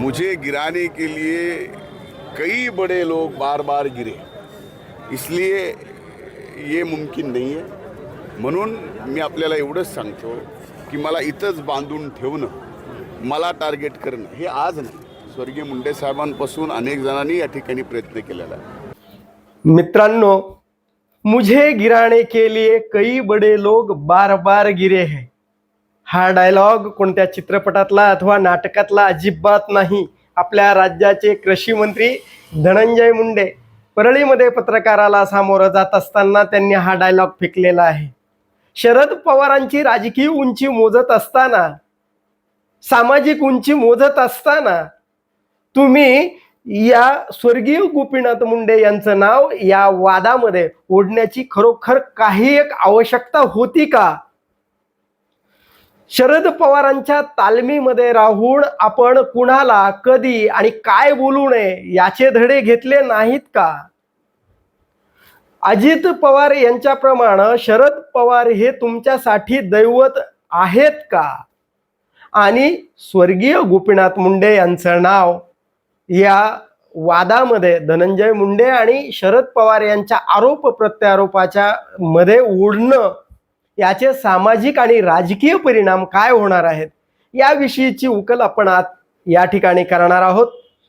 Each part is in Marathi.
मुझे गिराने के लिए कई बड़े लोग बार बार गिरे। इसलिए ये मुमकिन नाही आहे म्हणून मी आपल्याला एवढंच सांगतो की मला इथंच बांधून ठेवणं मला टार्गेट करणं हे आज नाही. स्वर्गीय मुंडे साहेबांपासून अनेक जणांनी या ठिकाणी प्रयत्न केलेला आहे. मित्रांनो मुझे गिराने के लिए कई बड़े लोग बार बार गिरे हैं। हा डायलॉग कोणत्या चित्रपटातला अथवा नाटकातला अजिबात नाही. आपल्या राज्याचे कृषी मंत्री धनंजय मुंडे परळीमध्ये पत्रकाराला सामोरं जात असताना त्यांनी हा डायलॉग फेकलेला आहे. शरद पवारांची राजकीय उंची मोजत असताना सामाजिक उंची मोजत असताना तुम्ही या स्वर्गीय गोपीनाथ मुंडे यांचं नाव या वादामध्ये ओढण्याची खरोखर काही एक आवश्यकता होती का? शरद पवारांच्या तालमीमध्ये राहून आपण कुणाला कधी आणि काय बोलू नये याचे धडे घेतले नाहीत का? अजित पवार यांच्याप्रमाणे शरद पवार हे तुमच्यासाठी दैवत आहेत का? आणि स्वर्गीय गोपीनाथ मुंडे यांचं नाव या वादामध्ये धनंजय मुंडे आणि शरद पवार यांच्या आरोप प्रत्यारोपाच्या मध्ये ओढणं याचे सामाजिक आणि राजकीय परिणाम काय होणार आहेत? याविषयीची उकल आपण आज या ठिकाणी करणार आहोत.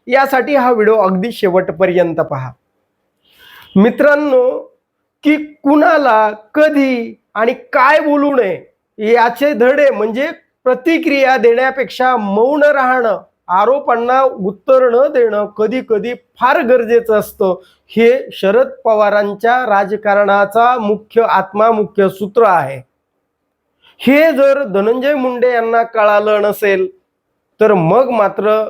यासाठी हा व्हिडिओ अगदी शेवटपर्यंत पहा. मित्रांनो की कुणाला कधी आणि काय बोलू नये याचे धडे म्हणजे प्रतिक्रिया देण्यापेक्षा मौन राहणं आरोपांना उत्तर न देणं कधी कधी फार गरजेचं असतं. हे शरद पवारांच्या राजकारणाचा मुख्य आत्मा मुख्य सूत्र आहे. हे जर धनंजय मुंडे यांना कळालं नसेल तर मग मात्र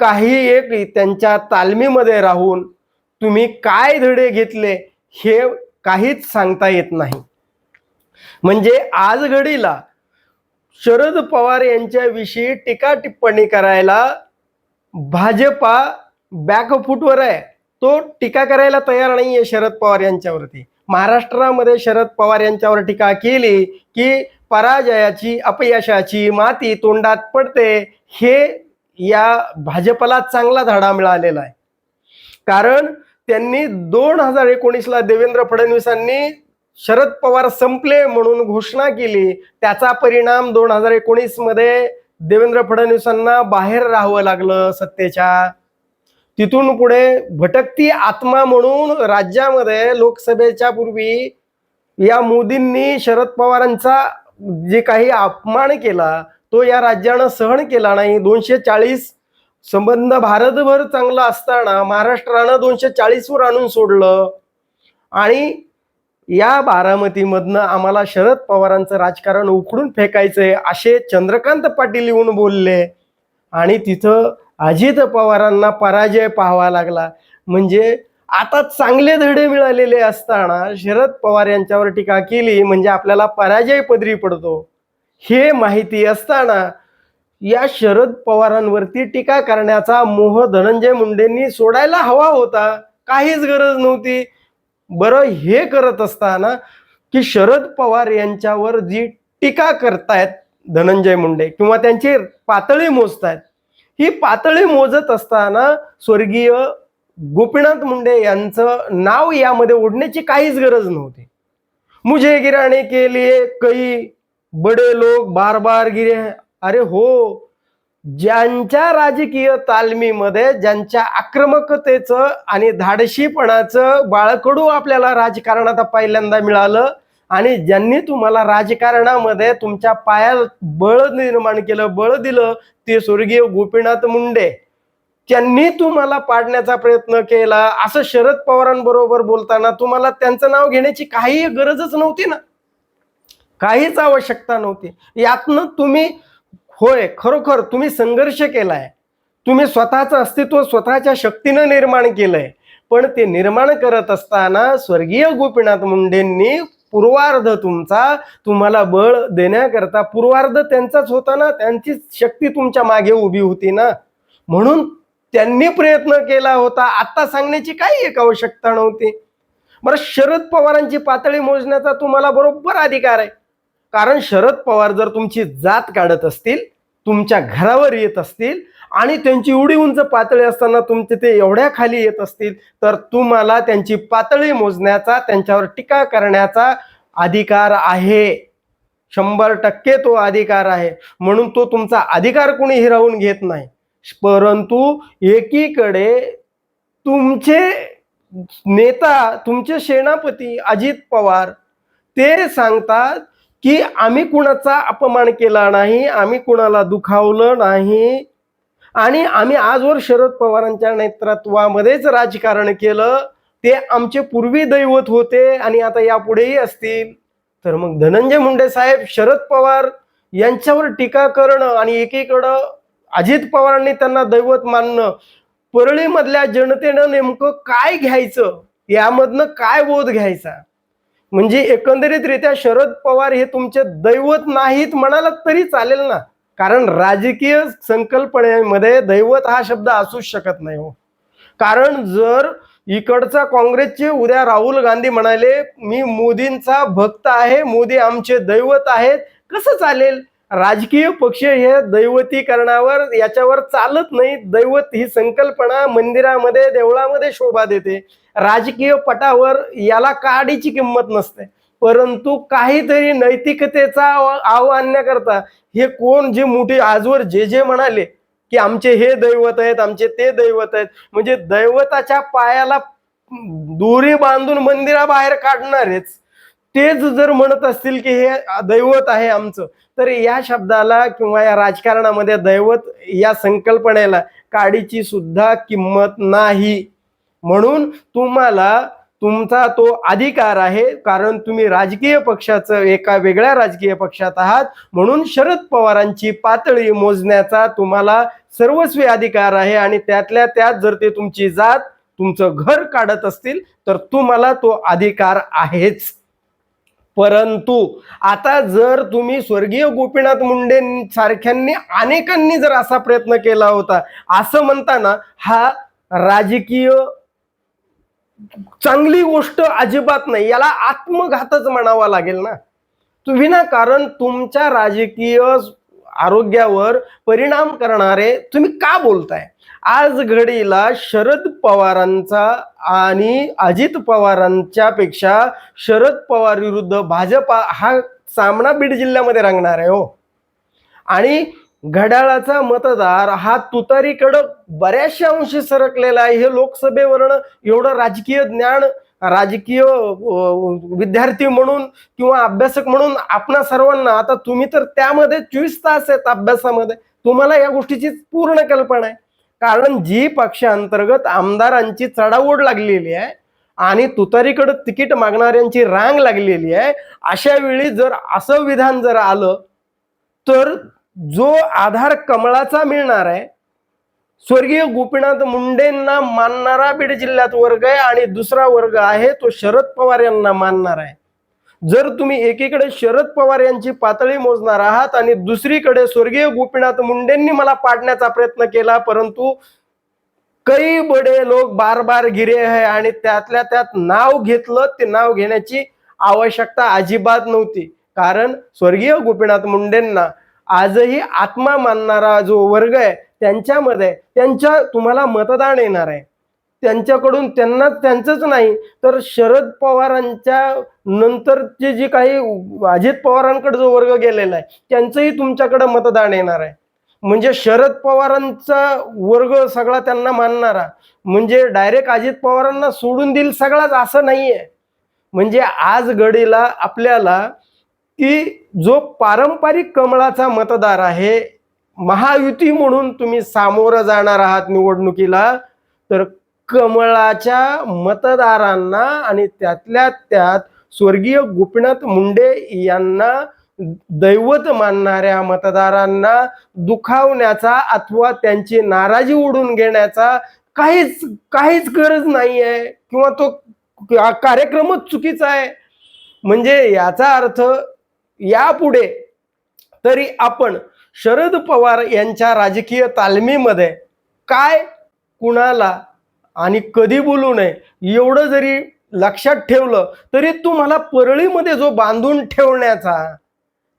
काही एक त्यांच्या तालमीमध्ये राहून तुम्ही काय धडे घेतले हे काहीच सांगता येत नाही. म्हणजे आज घडीला शरद पवार यांच्याविषयी टीका टिप्पणी करायला भाजपा बॅकफूटवर आहे. तो टीका करायला तयार नाही आहे शरद पवार यांच्यावरती. महाराष्ट्रामध्ये शरद पवार यांच्यावर टीका केली की पराजयाची अपयशाची माती तोंडात पडते हे या भाजपला चांगला धडा मिळालेला आहे. कारण त्यांनी दोन हजार एकोणीसला देवेंद्र फडणवीसांनी शरद पवार संपले म्हणून घोषणा केली. त्याचा परिणाम दोन हजार एकोणीसमध्ये देवेंद्र फडणवीसांना बाहेर राहावं लागलं सत्तेच्या. तिथून पुढे भटकती आत्मा म्हणून राज्यामध्ये लोकसभेच्या पूर्वी या मोदींनी शरद पवारांचा जे काही अपमान केला तो या राज्यानं सहन केला नाही. दोनशे चाळीस संबंध भारतभर चांगला असताना महाराष्ट्रानं दोनशे चाळीसवर आणून सोडलं. आणि या बारामतीमधनं आम्हाला शरद पवारांचं राजकारण उखडून फेकायचंय असे चंद्रकांत पाटील येऊन बोलले. आणि तिथं अजित पवारांना पराजय पाहावा लागला. म्हणजे आता चांगले धडे मिळालेले असताना शरद पवार यांच्यावर टीका केली म्हणजे आपल्याला पराजय पदरी पडतो. हे माहिती असताना या शरद पवारांवरती टीका करण्याचा मोह धनंजय मुंडेंनी सोडायला हवा होता. काहीच गरज नव्हती. बरं हे करत असताना की शरद पवार यांच्यावर जी टीका करतायत धनंजय मुंडे किंवा त्यांची पातळी मोजतायत ही पातळी मोजत असताना स्वर्गीय गोपीनाथ मुंडे यांचं नाव यामध्ये ओढण्याची काहीच गरज नव्हती. मुझे गिराने के लिए कई बडे लोक बार बार गिरे अरे हो ज्यांच्या राजकीय तालमीमध्ये ज्यांच्या आक्रमकतेचं आणि धाडशीपणाचं बाळकडू आपल्याला राजकारणात पहिल्यांदा मिळालं आणि ज्यांनी तुम्हाला राजकारणामध्ये तुमच्या पायात बळ निर्माण केलं बळ दिलं ते स्वर्गीय गोपीनाथ मुंडे. त्यांनी तुम्हाला पाडण्याचा प्रयत्न केला. असं शरद पवारांबरोबर बोलताना तुम्हाला त्यांचं नाव घेण्याची काही गरजच नव्हती ना. काहीच आवश्यकता नव्हती. यातनं तुम्ही होय खरोखर तुम्ही संघर्ष केलाय. तुम्ही स्वतःचं अस्तित्व स्वतःच्या शक्तीनं निर्माण केलंय. पण ते निर्माण करत असताना स्वर्गीय गोपीनाथ मुंडेंनी पूर्वार्ध तुमचा तुम्हाला बळ देण्याकरता पूर्वार्ध त्यांचाच होता ना त्यांचीच शक्ती तुमच्या मागे उभी होती ना. म्हणून त्यांनी प्रयत्न केला होता. आत्ता सांगण्याची काही एक आवश्यकता नव्हती. बरं शरद पवारांची पातळी मोजण्याचा तुम्हाला बरोबर अधिकार आहे. कारण शरद पवार जर तुमची जात काढत असतील तुमच्या घरावर येत असतील आणि त्यांची एवढी उंच पातळी असताना तुमचे ते एवढ्या खाली येत असतील तर तुम्हाला त्यांची पातळी मोजण्याचा त्यांच्यावर टीका करण्याचा अधिकार आहे. शंभर टक्के तो अधिकार आहे. म्हणून तो तुमचा अधिकार कोणी हिरावून घेत नाही. परंतु एकीकडे तुमचे नेता तुमचे सेनापती अजित पवार ते सांगतात की आम्ही कुणाचा अपमान केला नाही आम्ही कुणाला दुखावलं नाही. आणि आम्ही आजवर शरद पवारांच्या नेतृत्वामध्येच राजकारण केलं. ते आमचे पूर्वी दैवत होते आणि आता यापुढेही असतील. तर मग धनंजय मुंडे साहेब शरद पवार यांच्यावर टीका करणं आणि एकीकडं अजित पवारांनी त्यांना दैवत मानणं परळीमधल्या जनतेनं नेमकं काय घ्यायचं? यामधनं काय बोध घ्यायचा? म्हणजे एकंदरीतरित्या शरद पवार हे तुमचे दैवत नाहीत म्हणाला तरी चालेल ना. कारण राजकीय संकल्पनेमध्ये दैवत हा शब्द असूच शकत नाही हो. कारण जर इकडचा काँग्रेसचे उद्या राहुल गांधी म्हणाले मी मोदींचा भक्त आहे मोदी आमचे दैवत आहेत. कसं चालेल? राजकीय पक्ष हे दैवतीकरणावर याच्यावर चालत नाही दैवत ही संकल्पना मंदिरामध्ये देवळामध्ये शोभा देते. राजकीय पटावर याला काडीची किंमत नसते. परंतु काहीतरी नैतिकतेचा आव्हान्याकरता हे कोण जे मोठे आजवर जे जे म्हणाले की आमचे हे दैवत आहेत आमचे ते दैवत आहेत म्हणजे दैवताच्या पायाला दोरी बांधून मंदिराबाहेर काढणारेच. तेच जर म्हणत असतील की हे दैवत आहे आमचं तर या शब्दाला किंवा या राजकारणामध्ये दैवत या संकल्पनेला काडीची सुद्धा किंमत नाही. म्हणून तुम्हाला तुमचा तो अधिकार आहे कारण तुम्ही राजकीय पक्षाचं एका वेगळ्या राजकीय पक्षात आहात म्हणून शरद पवारांची पातळी मोजण्याचा तुम्हाला सर्वस्वी अधिकार आहे आणि त्यातल्या त्यात जर ते तुमची जात तुमचं घर काढत असतील तर तुम्हाला तो अधिकार आहेच. परंतु आता जर तुम्ही स्वर्गीय गोपीनाथ मुंडे सारख्यांनी अनेकांनी जर असा प्रयत्न केला होता असं म्हणताना हा राजकीय चांगली गोष्ट अजिबात नाही. याला आत्मघातच म्हणावा लागेल ना. विनाकारण तुमच्या राजकीय आरोग्यावर परिणाम करणारे तुम्ही का बोलताय? आज घडीला शरद पवारांचा आणि अजित पवारांच्या पेक्षा शरद पवार विरुद्ध भाजपा हा सामना बीड जिल्ह्यामध्ये रंगणार आहे हो. आणि घड्याळाचा मतदार हा तुतारीकडं बऱ्याचशा अंशी सरकलेला आहे. हे लोकसभेवरनं एवढं राजकीय ज्ञान राजकीय विद्यार्थी म्हणून किंवा अभ्यासक म्हणून आपणा सर्वांना आता तुम्ही तर त्यामध्ये चोवीस तास आहेत अभ्यासामध्ये. तुम्हाला या गोष्टीची पूर्ण कल्पना आहे. कारण जी पक्षांतर्गत आमदारांची चढाओढ लागलेली आहे आणि तुतारीकडे तिकीट मागणाऱ्यांची रांग लागलेली आहे अशा वेळी जर असं विधान जर आलं तर जो आधार कमळाचा मिळणार आहे स्वर्गीय गोपीनाथ मुंडेंना मानणारा बीड जिल्ह्यात वर्ग आहे आणि दुसरा वर्ग आहे तो शरद पवार यांना मानणार आहे. जर तुम्ही एकीकडे शरद पवार यांची पातळी मोजणार आहात आणि दुसरीकडे स्वर्गीय गोपीनाथ मुंडेंनी मला पाडण्याचा प्रयत्न केला परंतु कई बडे लोक बार बार गिरे आहे आणि त्यातल्या त्यात नाव घेतलं ते नाव घेण्याची आवश्यकता अजिबात नव्हती. कारण स्वर्गीय गोपीनाथ मुंडेंना आजही आत्मा मानणारा जो वर्ग आहे त्यांच्यामध्ये त्यांच्या तुम्हाला मतदान येणार आहे. त्यांच्याकडून त्यांना त्यांचंच नाही तर शरद पवारांच्या नंतरचे जे काही अजित पवारांकडे जो वर्ग गेलेला आहे त्यांचंही तुमच्याकडे मतदान येणार आहे. म्हणजे शरद पवारांचा वर्ग सगळा त्यांना मानणारा म्हणजे डायरेक्ट अजित पवारांना सोडून देईल सगळाच असं नाहीये. म्हणजे आज घडीला आपल्याला की जो पारंपरिक कमळाचा मतदार आहे महायुती म्हणून तुम्ही सामोरं जाणार आहात निवडणुकीला तर कमळाच्या मतदारांना आणि त्यातल्या त्यात स्वर्गीय गोपीनाथ मुंडे यांना दैवत मानणाऱ्या मतदारांना दुखावण्याचा अथवा त्यांची नाराजी ओढून घेण्याचा काहीच काहीच गरज नाही आहे किंवा तो कार्यक्रमच चुकीचा आहे. म्हणजे याचा अर्थ यापुढे तरी आपण शरद पवार यांच्या राजकीय तालमीमध्ये काय कुणाला आणि कधी बोलू नये एवढं जरी लक्षात ठेवलं तरी तुम्हाला परळीमध्ये जो बांधून ठेवण्याचा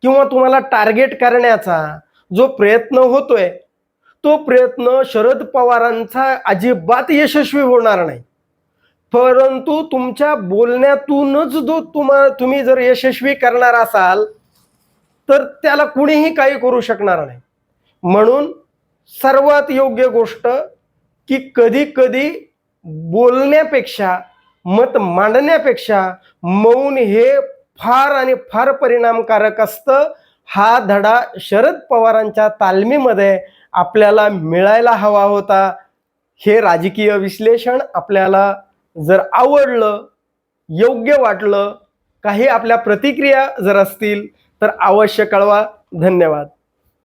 किंवा तुम्हाला टार्गेट करण्याचा जो प्रयत्न होतोय तो प्रयत्न शरद पवारांचा अजिबात यशस्वी होणार नाही. परंतु तुमच्या बोलण्यातूनच जो तुम्हा तुम्ही जर यशस्वी करणार असाल तर त्याला कुणीही काही करू शकणार नाही. म्हणून सर्वात योग्य गोष्ट की कधी कधी बोलण्यापेक्षा मत मांडण्यापेक्षा मौन हे फार आणि फार परिणामकारक असतं. हा धडा शरद पवारांच्या तालमीमध्ये आपल्याला मिळायला हवा होता. हे राजकीय विश्लेषण आपल्याला जर आवडलं योग्य वाटलं काही आपल्या प्रतिक्रिया जर असतील तर अवश्य कळवा. धन्यवाद.